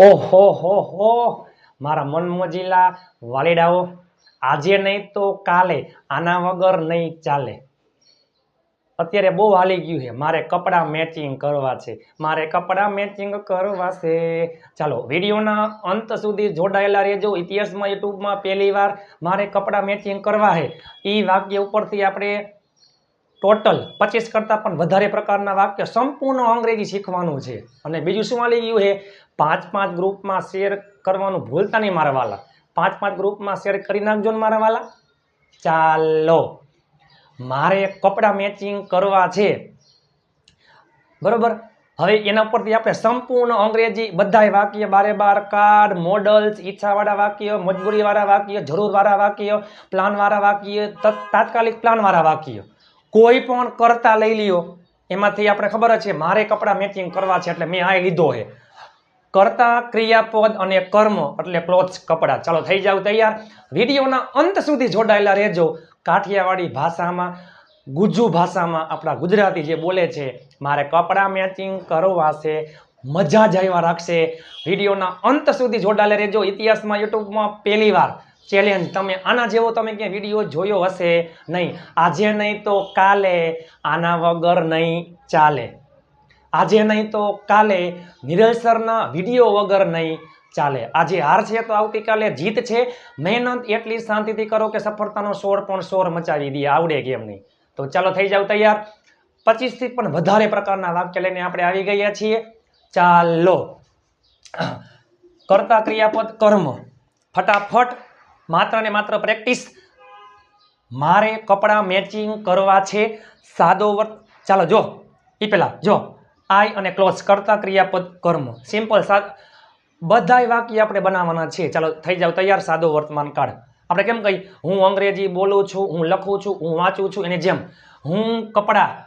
ઓહો હો હો મારા મનમોજીલા વાલીડાઓ, આજે નહીં તો કાલે આના વગર નહીં ચાલે. અત્યારે બહુ હાલી ગયું છે. મારે કપડાં મેચિંગ કરવા છે. મારે કપડાં મેચિંગ કરવા છે. ચાલો, વિડીયોના અંત સુધી જોડાયેલા રહેજો. ઇતિહાસમાં, યુટ્યુબમાં પહેલી વાર મારે કપડાં મેચિંગ કરવા છે. એ વાક્ય ઉપરથી આપણે ટોટલ પચીસ કરતાં પણ વધારે પ્રકારના વાક્ય સંપૂર્ણ અંગ્રેજી શીખવાનું છે. અને બીજું શું આવી ગયું છે? પાંચ પાંચ ગ્રુપમાં શેર કરવાનું ભૂલતા નહીં મારા વાલા. પાંચ પાંચ ગ્રુપમાં શેર કરી નાખજો ને મારા વાલા. ચાલો. મારે કપડાં મેચિંગ કરવા છે. બરાબર? હવે એના ઉપરથી આપણે સંપૂર્ણ અંગ્રેજી બધાય વાક્ય, બારે બાર કાર્ડ મોડલ્સ ઈચ્છાવાળા વાક્ય, મજબૂરીવાળા વાક્ય, જરૂરવાળા વાક્ય પ્લાનવાળા વાક્ય તાત્કાલિક પ્લાનવાળા વાક્ય. કોઈ પણ કરતા લઈ લ્યો. એમાંથી આપણે ખબર છે, મારે કપડાં મેચિંગ કરવા છે એટલે મેં આ લીધો છે. કરતા, ક્રિયાપદ અને કર્મ એટલે ક્લોથ્સ કપડાં. ચાલો, થઈ જાવ તૈયાર. વિડીયોના અંત સુધી જોડાયેલા રહેજો. કાઠિયાવાડી ભાષામાં, ગુજ્જુ ભાષામાં આપણા ગુજરાતી જે બોલે છે, મારે કપડાં મેચિંગ કરવા છે, મજા જ આવ્યા રાખશે. વિડીયોના અંત સુધી જોડાયેલા રહેજો. ઇતિહાસમાં, યુટ્યુબમાં પહેલી વાર. ચેલેન્જ તમે આના જેવો તમે ક્યાં વીડિયો જોયો હશે? નહીં. આજે નહીં તો કાલે આના વગર નહીં ચાલે. આજે નહીં તો કાલે નિરલ સરના વીડિયો વગર નહીં ચાલે. આજે હાર છે તો આવતીકાલે જીત છે. મહેનત એટલી શાંતિથી કરો કે સફળતાનો સોર પણ સોર મચાવી દે. આવડે કેમ નહીં? તો ચાલો થઈ જાવ તૈયાર. પચીસથી પણ વધારે પ્રકારના વાક્ય લઈને આપણે આવી ગયા છીએ. ચાલો. કરતા ક્રિયાપદ કર્મ. ફટાફટ માત્ર ને માત્ર પ્રેક્ટિસ. મારે કપડાં મેચિંગ કરવા છે. સાદો વર્ત, ચાલો જો એ પહેલાં જો, આઈ અને ક્લોઝ કરતા ક્રિયાપદ કર્મ. સિમ્પલ સા, બધાય વાક્ય આપણે બનાવવાના છે. ચાલો, થઈ જાવ તૈયાર, સાદો વર્તમાન કાળ. આપણે કેમ કહી હું અંગ્રેજી બોલું છું, હું લખું છું, હું વાંચું છું, એની જેમ. હું કપડાં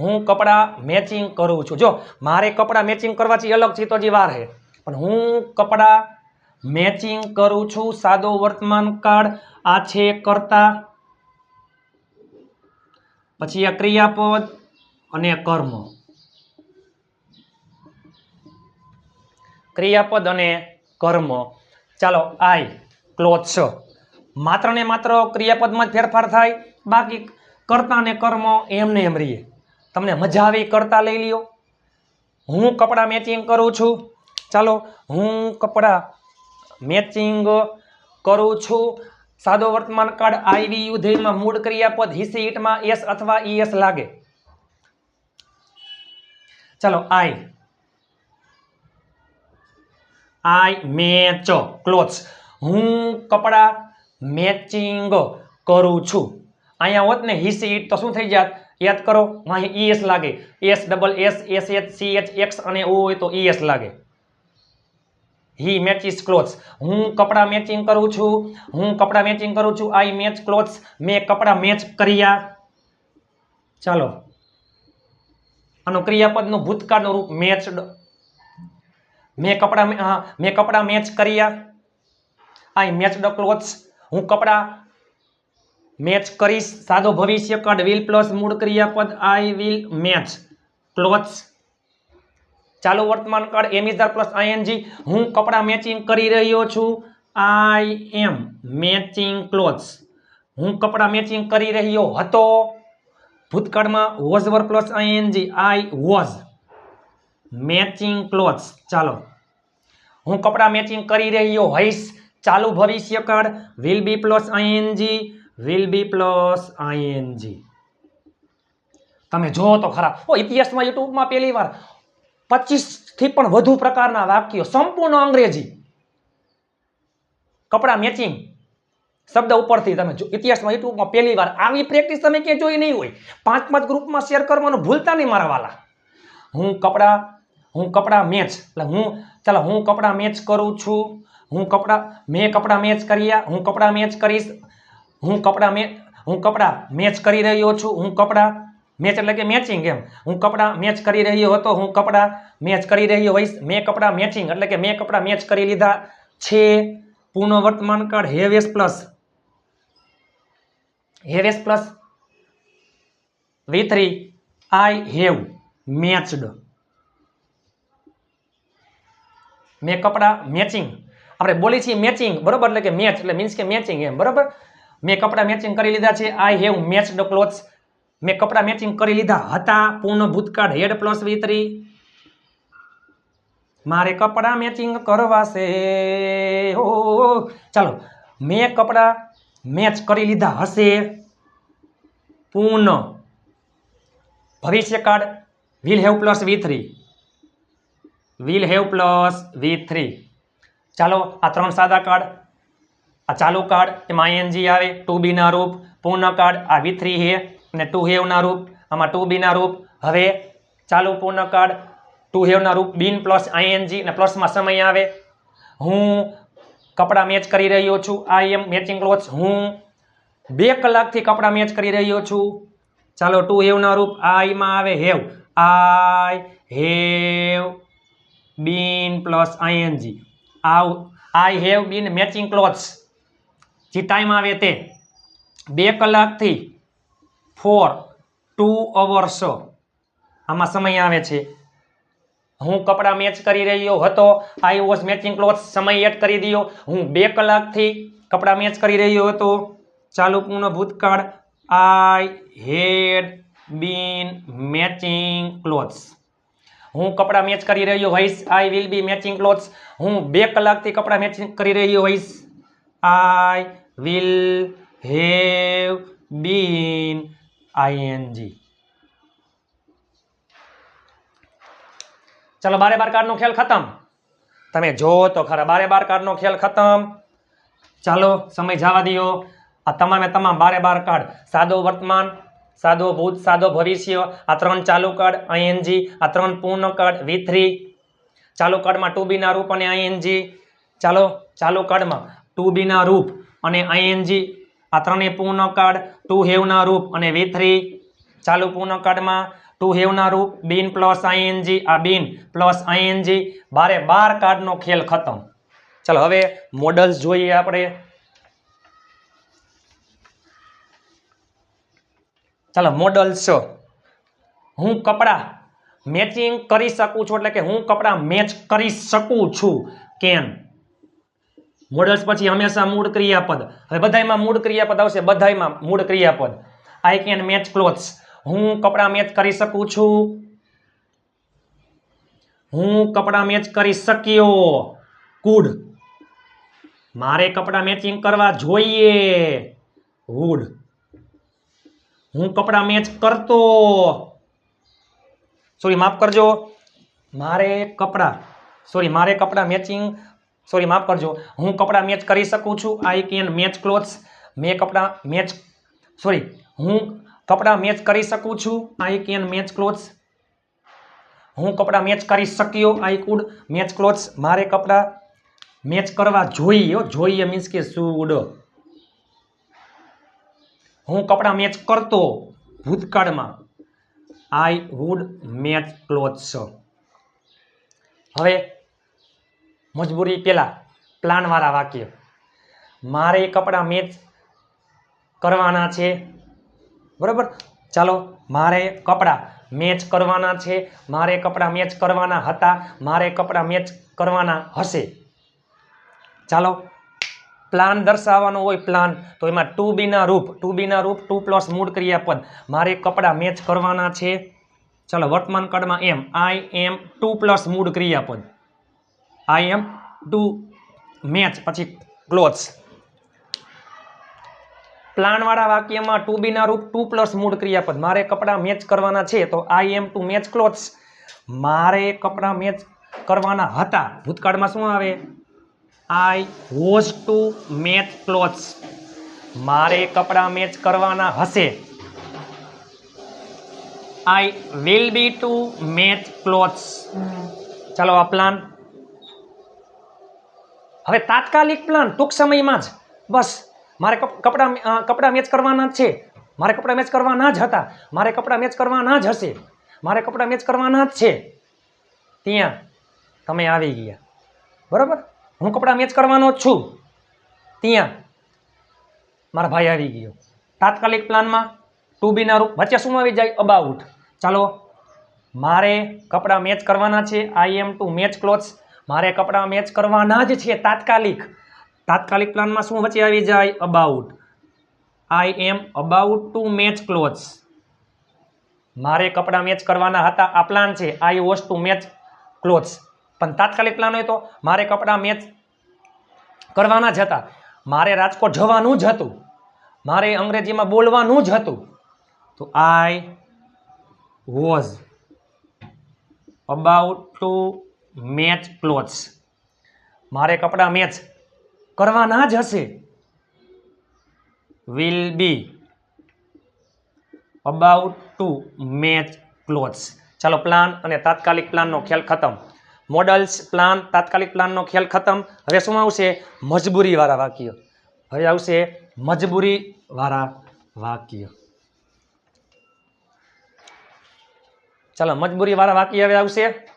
હું કપડાં મેચિંગ કરું છું. જો, મારે કપડાં મેચિંગ કરવા છે એ અલગ હજી વાર છે પણ હું કપડાં મેચિંગ કરું છું સાદો વર્તમાન કાળ, આ છે કરતા. પછી આ ક્રિયાપદ અને કર્મ. ક્રિયાપદ અને કર્મ. ચાલો, આઈ ક્લોથ્સ માત્ર ને માત્ર ક્રિયાપદમાં જ ફેરફાર થાય, બાકી કરતા ને કર્મ એમને એમ રહીએ તમને મજા આવી કરતા લઈ લ્યો. હું કપડાં મેચિંગ કરું છું. ચાલો, હું કપડાં મેચિંગ કરું છું. સાદો વર્તમાન કાળ આઈવી યુધ્યમાં મૂળ ક્રિયાપદ હિસી ઈટમાં એસ અથવા ઈએસ લાગે. ચાલો, આઈ. આઈ મેચ, ક્લોથ્સ. હું કપડાં મેચિંગ કરું છું. અહીંયા હોત ને હિસી ઈટ તો શું થઈ જાત? યાદ કરો, અહીં ઈએસ લાગે. S double S S H, C H, X અને ઓ હોય તો ઈએસ લાગે. હી મેચિસ ક્લોથ્સ હું કપડાં મેચિંગ કરું છું. હું કપડાં મેચિંગ કરું છું. આઈ મેચ ક્લોથ્સ મેં કપડાં મેચ કર્યા. ચાલો. આનું ક્રિયાપદનું ભૂતકાળનું રૂપ મેચડ મેં કપડાં મેં કપડાં મેચ કર્યા. આઈ મેચ ધ ક્લોથ્સ હું કપડાં મેચ કરીશ. સાદો ભવિષ્ય કાળ વિલ પ્લસ મૂળ ક્રિયાપદ આઈ વિલ મેચ ક્લોથ્સ ચાલુ વર્તમાન કાળ એમિઝાર પ્લસ આઈએનજી હું કપડાં મેચિંગ કરી રહ્યો છું. આઈ એમ મેચિંગ ક્લોથ્સ હું કપડાં મેચિંગ કરી રહ્યો હતો. ભૂતકાળમાં was were plus ING I was matching clothes ચાલો. હું કપડાં મેચિંગ કરી રહ્યો હઈશ. ચાલુ ભવિષ્યકાળ will be plus ING will be plus ING તમે જુઓ તો ખરા. ઓ, ઇતિહાસમાં યુટ્યુબમાં પહેલી વાર પચીસથી પણ વધુ પ્રકારના વાક્યો, સંપૂર્ણ અંગ્રેજી. કપડાં મેચિંગ શબ્દ ઉપરથી તમે ઇતિહાસમાં યુટ્યુબમાં પહેલી વાર આવી પ્રેક્ટિસ તમે ક્યાંય જોઈ નહીં હોય. પાંચ પાંચ ગ્રુપમાં શેર કરવાનું ભૂલતા નહીં મારા વાલા. હું કપડાં હું કપડાં મેચ એટલે હું, ચાલો, હું કપડાં મેચ કરું છું. હું કપડાં, મેં કપડાં મેચ કર્યા, હું કપડાં મેચ કરીશ. હું કપડાં મેં હું કપડાં મેચ કરી રહ્યો છું. હું કપડાં મેચ એટલે કે મેચિંગ એમ. હું કપડાં મેચ કરી રહ્યો હતો, હું કપડાં મેચ કરી રહ્યો હોઈશ, મેં કપડાં મેચિંગ એટલે કે મેં કપડાં મેચ કરી લીધા છે. પૂર્ણ કાળ have has plus. Have has plus. V three I have matched મેં કપડાં મેચિંગ આપણે બોલી છીએ મેચિંગ બરોબર? એટલે કે મેચ એટલે મીન્સ કે મેચિંગ એમ, બરોબર? મેં કપડાં મેચિંગ કરી લીધા છે. I have match the clothes મેં કપડાં મેચિંગ કરી લીધા. હતા પૂર્ણ ભૂતકાળ હેડ પ્લસ વી થ્રી મારે કપડાં મેચિંગ કરવા છે હો ચાલો, મેં કપડાં મેચ કરી લીધા હશે. પૂર્ણ ભવિષ્યકાળ will have plus V three will have plus V three ચાલો, આ ત્રણ સાદા કાર્ડ આ ચાલુ કાર્ડ એમાં આઈએનજી આવે ટુ બીના રૂપ, પૂર્ણ કાર્ડ આ વી થ્રી હે અને ટુ હેવના રૂપ, આમાં ટુ બીના રૂપ. હવે ચાલુ પૂર્ણ કાર્ડ ટુ હેવના રૂપ, બીન પ્લસ આઈએનજી અને પ્લસમાં સમય આવે. હું કપડાં મેચ કરી રહ્યો છું. આઈ એમ મેચિંગ ક્લોથ્સ હું બે કલાકથી કપડાં મેચ કરી રહ્યો છું. ચાલો ટુ હેવના રૂપ આઈમાં આવે have I have been plus ING આવ I have been matching clothes જે ટાઈમ આવે તે. બે કલાકથી ફોર, ટુ અવર્સ આમાં સમય આવે છે. હું કપડાં મેચ કરી રહ્યો હતો. આઈ વોઝ મેચિંગ ક્લોથ્સ સમય એડ કરી દો હું બે કલાકથી કપડાં મેચ કરી રહ્યો હતો. ચાલુ પૂર્ણ ભૂતકાળ. આઈ હેડ બીન મેચિંગ ક્લોથ્સ હું કપડાં મેચ કરી રહ્યો હોઈશ. I will be matching clothes હું બે કલાકથી કપડાં મેચિંગ કરી રહ્યો હોઈશ. I will have been ING ચલો બારે બાર કાર્ડનો ખેલ ખતમ. તમે જો તો ખરા, બારે બાર કાર્ડનો ખેલ ખતમ. ચાલો, સમય જવા દો આ તમામે તમામ બારે બાર કાર્ડ સાદો વર્તમાન, સાદો ભૂત, સાદો ભવિષ્ય, આ ત્રણ ચાલુ કાર્ડ આઈએનજી આ ત્રણ પૂર્ણ કાર્ડ વી થ્રી ચાલુ કાર્ડમાં ટુ બીના રૂપ અને આઈએનજી ચાલો, ચાલુ કાર્ડમાં ટુ બીના રૂપ અને આઈએનજી આ ત્રણેય પૂર્ણ કાર્ડ ટુ હેવના રૂપ અને વી થ્રી ચાલુ પૂર્ણ કાર્ડમાં ટુ હેવના રૂપ, બિન પ્લસ આઈએનજી આ બિન પ્લસ આઈએનજી બારે બાર કાર્ડનો ખેલ ખતમ. ચાલો હવે મોડલ્સ જોઈએ આપણે. ચાલો મોડલ્સ હું કપડાં મેચિંગ કરી શકું છું, એટલે કે હું કપડાં મેચ કરી શકું છું કેન મોડલ્સ પછી હંમેશા મૂળ ક્રિયાપદ. હવે બધાયમાં મૂળ ક્રિયાપદ આવશે, બધાયમાં મૂળ ક્રિયાપદ. આઈ કેન મેચ ક્લોથ્સ હું કપડાં મેચ કરી શકું છું? હું કપડાં મેચ કરી શક્યો? કુડ મારે કપડાં મેચિંગ કરવા જોઈએ. વુડ હું કપડાં મેચ કરતો. સોરી માફ કરજો. મારે કપડાં સોરી મારે કપડાં મેચિંગ સોરી, માફ કરજો. હું કપડાં મેચ કરી શકું છું. આઈ કેન મેચ ક્લોથ્સ મેં કપડાં મેચ સોરી, હું કપડાં મેચ કરી શકું છું. આઈ કેન મેચ ક્લોથ્સ હું કપડાં મેચ કરી શક્યો. આઈ કુડ મેચ ક્લોથ્સ મારે કપડાં મેચ કરવા જોઈએ જોઈએ મીન્સ કે શુડ હું કપડાં મેચ કરતો ભૂતકાળમાં. આઈ વુડ મેચ ક્લોથ્સ હવે મજબૂરી પહેલાં પ્લાનવાળા વાક્ય. મારે કપડાં મેચ કરવાના છે. બરાબર? ચાલો, મારે કપડાં મેચ કરવાના છે. મારે કપડાં મેચ કરવાના હતા. મારે કપડાં મેચ કરવાના હશે. ચાલો પ્લાન દર્શાવવાનો હોય પ્લાન તો એમાં ટુ બીના રૂપ ટુ બીના રૂપ ટુ પ્લસ મૂળ ક્રિયાપદ. મારે કપડાં મેચ કરવાના છે. ચાલો, વર્તમાન કાળમાં એમ આઈ એમ ટુ પ્લસ મૂળ ક્રિયાપદ. આઈ એમ ટુ મેચ પછી ક્લોથ્સ પ્લાનવાળા વાક્યમાં ટુ બીના રૂપ ટુ પ્લસ મૂળ ક્રિયાપદ. મારે કપડાં મેચ કરવાના છે તો I am to match clothes મારે કપડાં મેચ કરવાના હતા. ભૂતકાળમાં શું આવે? I was to match clothes મારે કપડાં મેચ કરવાના હશે. I will be to match clothes ચાલો આ પ્લાન હવે તાત્કાલિક પ્લાન ટૂંક સમયમાં જ. બસ, મારે કપ- કપડાં કપડાં મેચ કરવાના જ છે. મારે કપડાં મેચ કરવાના જ હતા. મારે કપડાં મેચ કરવાના જ હશે. મારે કપડાં મેચ કરવાના જ છે. ત્યાં તમે આવી ગયા. બરાબર? હું કપડાં મેચ કરવાનો જ છું. ત્યાં મારા ભાઈ આવી ગયો. તાત્કાલિક પ્લાનમાં ટુ બીના રૂપ. વચ્ચે શું આવી જાય? અબાઉટ ચાલો, મારે કપડાં મેચ કરવાના છે. I am to match clothes મારે કપડાં મેચ કરવાના જ છે તાત્કાલિક. તાત્કાલિક પ્લાનમાં શું વચ્ચે આવી જાય? About I am about to match clothes મારે કપડાં મેચ કરવાના હતા. આ પ્લાન છે. I was to match clothes પણ તાત્કાલિક પ્લાન હોય તો મારે કપડાં મેચ કરવાના જ હતા. મારે રાજકોટ જવાનું જ હતું. મારે અંગ્રેજીમાં બોલવાનું જ હતું. તો I was about to match clothes. મારે કપડાં મેચ કરવાના જ હશે. Will be about to match clothes ચાલો પ્લાન અને તાત્કાલિક પ્લાનનો ખ્યાલ ખતમ. મોડલ્સ પ્લાન તાત્કાલિક પ્લાનનો ખ્યાલ ખતમ. હવે શું આવશે? મજબૂરીવાળા વાક્ય. હવે આવશે મજબૂરીવાળા વાક્ય. ચાલો, મજબૂરીવાળા વાક્ય હવે આવશે.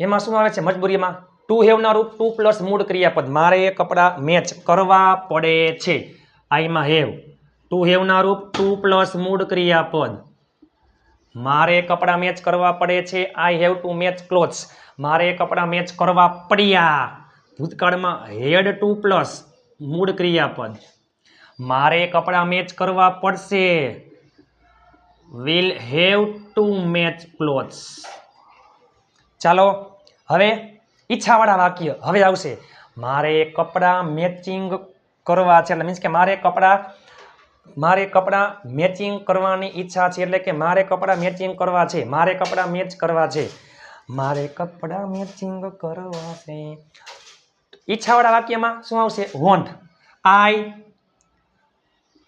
એમાં શું આવે છે? મજબૂરીમાં? ટુ હેવના રૂપ ટુ પ્લસ મૂળ ક્રિયાપદ. મારે કપડાં મેચ કરવા પડે છે. આઈમાં હેવ ટુ હેવના રૂપ ટુ પ્લસ મૂળ ક્રિયાપદ. મારે કપડાં મેચ કરવા પડે છે. I have to match clothes મારે કપડાં મેચ કરવા પડ્યા. ભૂતકાળમાં હેડ ટુ પ્લસ મૂળ ક્રિયાપદ. મારે કપડાં મેચ કરવા પડશે. Will have to match clothes ચાલો, હવે ઈચ્છાવાળા વાક્ય હવે આવશે. મારે કપડાં મેચિંગ કરવા છે, એટલે મીન્સ કે મારે કપડાં મારે કપડાં મેચિંગ કરવાની ઈચ્છા છે, એટલે કે મારે કપડાં મેચિંગ કરવા છે, મારે કપડાં મેચ કરવા છે. મારે કપડાં મેચિંગ કરવા છે. ઈચ્છાવાળા વાક્યમાં શું આવશે? વોન્ટ આઈ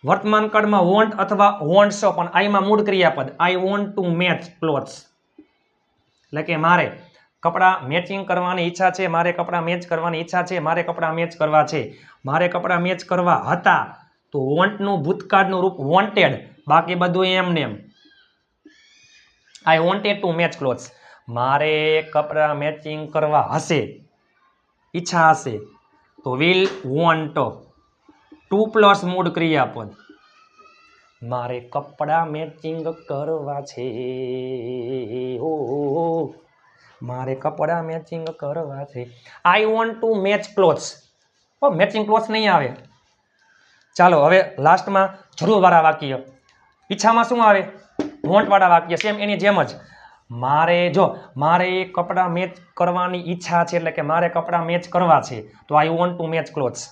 વર્તમાન કાળમાં વોન્ટ અથવા વોન્ટ્સ પણ આઈમાં મૂળ ક્રિયાપદ. I want to match clothes એટલે કે મારે કપડાં મેચિંગ કરવાની ઈચ્છા છે, મારે કપડાં મેચ કરવાની ઈચ્છા છે, મારે કપડાં મેચ કરવા છે. મારે કપડાં મેચ કરવા હતા તો વોન્ટનું ભૂતકાળનું રૂપ વોન્ટેડ બાકી બધું એમ ને એમ. I wanted to match clothes મારે કપડાં મેચિંગ કરવા હશે. ઈચ્છા હશે. તો વિલ વોન્ટ ટુ પ્લસ મૂળ ક્રિયાપદ. મારે કપડાં મેચિંગ કરવા છે. હો મારે કપડાં મેચિંગ કરવા છે. I want to match clothes O matching clothes નહીં આવે. ચાલો, હવે લાસ્ટમાં જરૂરવાળા વાક્ય. ઈચ્છામાં શું આવે? વોન્ટવાળા વાક્ય સેમ એની જેમ જ. મારે જો, મારે કપડાં મેચ કરવાની ઈચ્છા છે, એટલે કે મારે કપડાં મેચ કરવા છે, તો I want to match clothes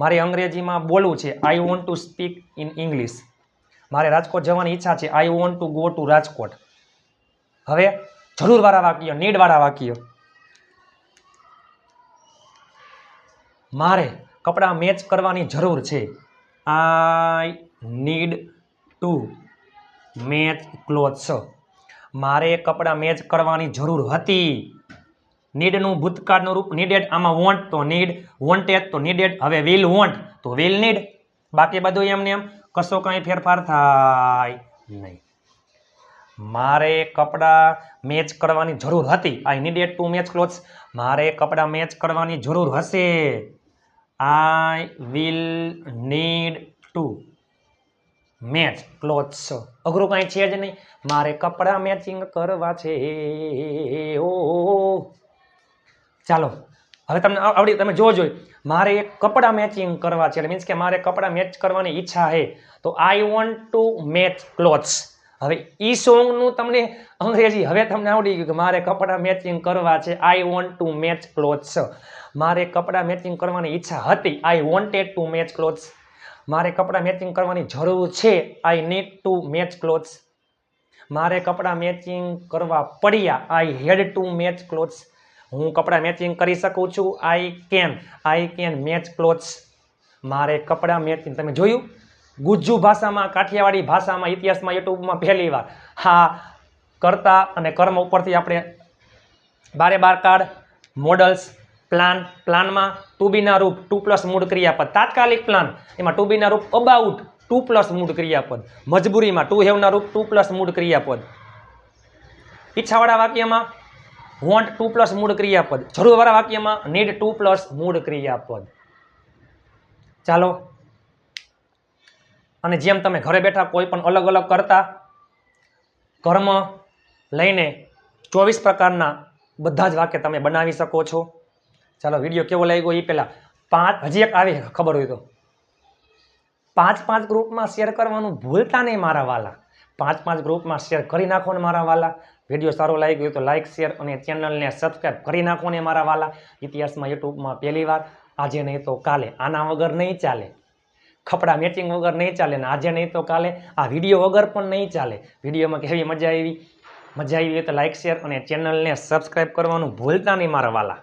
મારે અંગ્રેજીમાં બોલવું છે I want to speak in English મારે રાજકોટ જવાની ઈચ્છા છે. I want to go to Rajkot. હવે જરૂરવાળા વાક્ય, નીડવાળા વાક્ય. મારે કપડાં મેચ કરવાની જરૂર છે. I need to match clothes મારે કપડાં મેચ કરવાની જરૂર હતી. નીડનું ભૂતકાળનું રૂપ નીડેડ આમાં વોન્ટ તો નીડ વોન્ટેડ તો નીડેડ હવે વિલ વોન્ટ તો વિલ નીડ બાકી બધું એમને એમ. કશો કાંઈ ફેરફાર થાય નહીં. મારે કપડાં મેચ કરવાની જરૂર હતી. I needed to match clothes મારે કપડાં મેચ કરવાની જરૂર હશે. I will need to match clothes અઘરું કાંઈ છે જ નહીં. મારે કપડાં મેચિંગ કરવા છે. ઓ ચાલો, હવે તમને આવડી, તમે જોવો જોઈએ મારે એક કપડાં મેચિંગ કરવા છે. એટલે મીન્સ કે મારે કપડાં મેચ કરવાની ઈચ્છા છે. તો I want to match clothes હવે ઈ સોંગનું તમને અંગ્રેજી હવે તમને આવડી ગયું કે મારે કપડાં મેચિંગ કરવા છે. I want to match clothes મારે કપડાં મેચિંગ કરવાની ઈચ્છા હતી. I wanted to match clothes મારે કપડાં મેચિંગ કરવાની જરૂર છે. I need to match clothes મારે કપડાં મેચિંગ કરવા પડ્યા. I had to match clothes હું કપડાં મેચિંગ કરી શકું છું. I can I can match clothes મારે કપડાં મેચિંગ તમે જોયું? ગુજ્જુ ભાષામાં, કાઠિયાવાડી ભાષામાં, ઇતિહાસમાં, યુટ્યુબમાં પહેલી વાર. હા, કરતા અને કર્મ ઉપરથી આપણે બારે બાર કાર્ડ મોડલ્સ પ્લાન પ્લાનમાં ટુ બીના રૂપ ટુ પ્લસ મૂળ ક્રિયાપદ. તાત્કાલિક પ્લાન એમાં ટુ બીના રૂપ અબાઉટ ટુ પ્લસ મૂળ ક્રિયાપદ. મજબૂરીમાં ટુ હેવના રૂપ ટુ પ્લસ મૂળ ક્રિયાપદ. ઈચ્છાવાળા વાક્યમાં વોન્ટ ટુ પ્લસ મૂળ ક્રિયાપદ. જરૂરવાળા વાક્યમાં નીડ ટુ પ્લસ મૂળ ક્રિયાપદ. ચાલો. અને જેમ તમે ઘરે બેઠા કોઈ પણ અલગ અલગ કરતા, કર્મ લઈને ચોવીસ પ્રકારના બધા જ વાક્ય તમે બનાવી શકો છો. ચાલો, વીડિયો કેવો લાગ્યો એ પહેલાં પાંચ, હજી એક આવી, ખબર હોય તો. પાંચ પાંચ ગ્રુપમાં શેર કરવાનું ભૂલતા નહીં મારા વાલા. પાંચ પાંચ ગ્રુપમાં શેર કરી નાખો ને મારા વાલા. વીડિયો સારો લાગી ગયો તો લાઇક શેર અને ચેનલને સબસ્ક્રાઈબ કરી નાખો ને મારા વાલા. ઇતિહાસમાં યુટ્યુબમાં પહેલી વાર. આજે નહીં તો કાલે. આના વગર નહીં ચાલે. ખપડા મેચિંગ વગર નહીં ચાલે ને આજે નહીં તો કાલે. આ વીડિયો વગર પણ નહીં ચાલે. વિડીયોમાં કેવી મજા આવી? મજા આવી તો લાઇક શેર અને ચેનલને સબસ્ક્રાઈબ કરવાનું ભૂલતા નહીં મારા વાલા.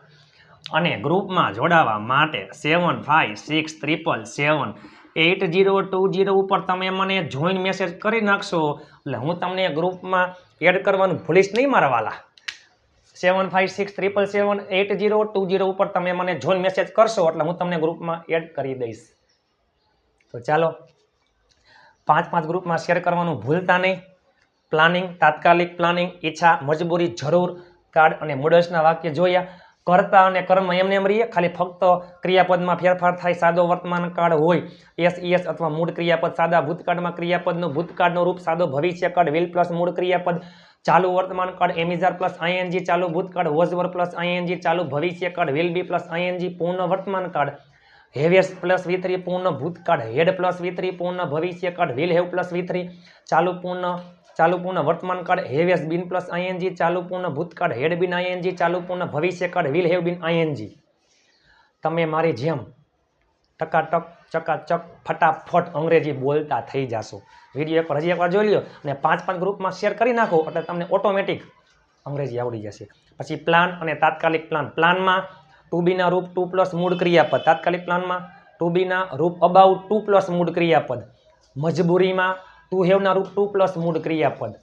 અને ગ્રુપમાં જોડાવા માટે seven five six triple seven eight zero two zero ઉપર તમે મને જોઈન મેસેજ કરી નાખશો. એટલે હું તમને ગ્રુપમાં એડ કરવાનું ભૂલીશ નહીં મારા વાલા. Seven five six triple seven eight zero two zero ઉપર તમે મને જોઈન મેસેજ કરશો, એટલે હું તમને ગ્રુપમાં એડ કરી દઈશ. તો ચાલો, પાંચ પાંચ ગ્રુપમાં શેર કરવાનું ભૂલતા નહીં. પ્લાનિંગ, તાત્કાલિક પ્લાનિંગ, ઈચ્છા, મજબૂરી જરૂર, કાર્ડ અને મોડલ્સના વાક્ય જોયા. કર્તા અને કર્મ એમને એમ રહીએ, ખાલી ફક્ત ક્રિયાપદમાં ફેરફાર થાય, સાદો વર્તમાન કાળ હોય એસ એસ અથવા મૂળ ક્રિયાપદ, સાદા ભૂતકાળમાં ક્રિયાપદનું ભૂતકાળનું રૂપ, સાદો ભવિષ્ય કાળ, વિલ પ્લસ મૂળ ક્રિયાપદ, ચાલુ વર્તમાન કાળ, એમિઝાર પ્લસ આઈએનજી, ચાલુ ભૂતકાળ, વોઝવર પ્લસ આઈએનજી, ચાલુ ભવિષ્ય કાળ, વિલ બી પ્લસ આઈએનજી, પૂર્ણ વર્તમાન કાળ હેવિયસ પ્લસ વી થ્રી પૂર્ણ ભૂતકાળ, હેડ પ્લસ વી થ્રી પૂર્ણ ભવિષ્ય કાળ, will have plus V three ચાલુ પૂર્ણ ચાલુ પૂર્ણ વર્તમાન કાળ હેવિયસ બિન પ્લસ આઈએનજી ચાલુ પૂર્ણ ભૂતકાળ હેડ બિન આઈએનજી ચાલુ પૂર્ણ ભવિષ્ય કાળ વિલ હેવ બિન આઈએનજી તમે મારી જેમ ટકાટક, ચકાચક, ફટાફટ અંગ્રેજી બોલતા થઈ જશો. વીડિયો એકવાર હજી એકવાર જોઈ લો અને પાંચ પાંચ ગ્રુપમાં શેર કરી નાખો એટલે તમને ઓટોમેટિક અંગ્રેજી આવડી જશે. પછી પ્લાન અને તાત્કાલિક પ્લાન. પ્લાનમાં ટુ બીના રૂપ, ટુ પ્લસ મૂળ ક્રિયાપદ. તાત્કાલિક પ્લાનમાં ટુ બીના રૂપ અબાઉટ ટુ પ્લસ મૂળ ક્રિયાપદ. મજબૂરીમાં ટુ હેવના ટુ પ્લસ મૂળ ક્રિયાપદ.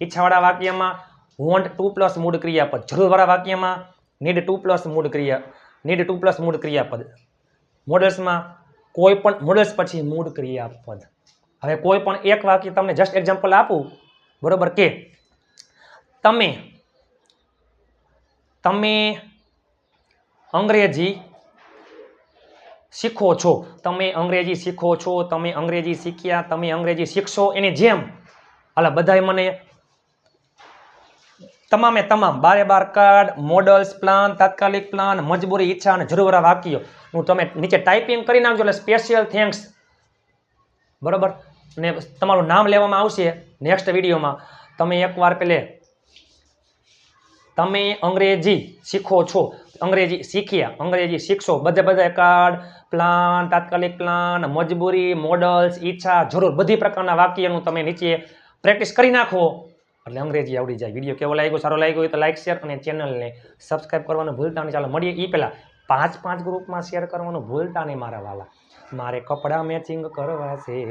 ઈચ્છાવાળા વાક્યમાં વોન્ટ ટુ પ્લસ મૂળ ક્રિયાપદ. જરૂરવાળા વાક્યમાં નીડ ટુ પ્લસ મૂળ ક્રિયા, નીડ ટુ પ્લસ મૂળ ક્રિયાપદ. મોડલ્સમાં કોઈ પણ, મોડલ્સ પછી મૂળ ક્રિયાપદ. હવે કોઈ પણ એક વાક્ય તમને જસ્ટ એક્ઝામ્પલ આપું, બરોબર કે? તમે તમે અંગ્રેજી શીખો છો. તમે અંગ્રેજી શીખો છો, તમે અંગ્રેજી શીખ્યા, તમે અંગ્રેજી શીખશો, એની જેમ. હાલા બધાય મને તમામે તમામ બારે બાર કાર્ડ મોડલ્સ પ્લાન તાત્કાલિક પ્લાન મજબૂરી ઈચ્છા અને જરૂરવાળા વાક્યો. હું તમે નીચે ટાઈપિંગ કરી નાખજો, એટલે સ્પેશિયલ થેન્ક્સ બરાબર? ને તમારું નામ લેવામાં આવશે નેક્સ્ટ વિડીયોમાં. તમે એકવાર પેલે તમે અંગ્રેજી શીખો છો. અંગ્રેજી શીખ્યા અંગ્રેજી શીખશો. બધે બધા કાર્ડ પ્લાન તાત્કાલિક પ્લાન મજબૂરી મોડલ્સ ઈચ્છા, જરૂર. બધી પ્રકારના વાક્યનું તમે નીચે પ્રેક્ટિસ કરી નાખો. એટલે અંગ્રેજી આવડી જાય. વીડિયો કેવો લાગ્યો? સારો લાગ્યો તો લાઇક શેર અને ચેનલને સબસ્ક્રાઈબ કરવાનું ભૂલતા નહીં. ચાલો મળીએ એ પહેલાં. પાંચ પાંચ ગ્રુપમાં શેર કરવાનું ભૂલતા નહીં મારા વાલા. મારે કપડાં મેચિંગ કરવા છે.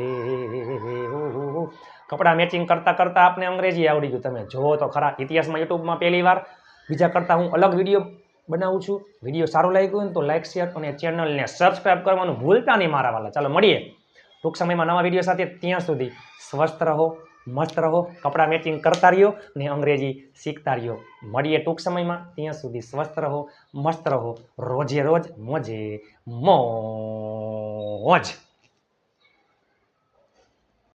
કપડાં મેચિંગ કરતાં કરતાં આપને અંગ્રેજી આવડી ગયું. તમે જુઓ તો ખરા. ઇતિહાસમાં યુટ્યુબમાં પહેલી વાર. બીજા કરતાં હું અલગ વીડિયો બનાવું છું. વીડિયો સારો લાગ્યો હોય તો લાઇક શેર અને ચેનલને સબસ્ક્રાઈબ કરવાનું ભૂલતા નહીં મારા વાલા. ચાલો મળીએ. ટૂંક સમયમાં નવા વીડિયો સાથે ત્યાં સુધી સ્વસ્થ રહો, મસ્ત રહો, કપડાં મેચિંગ કરતા રહ્યો અને અંગ્રેજી શીખતા રહ્યો. મળીએ ટૂંક સમયમાં. ત્યાં સુધી સ્વસ્થ રહો, મસ્ત રહો. રોજે રોજ, મોજે મોજ.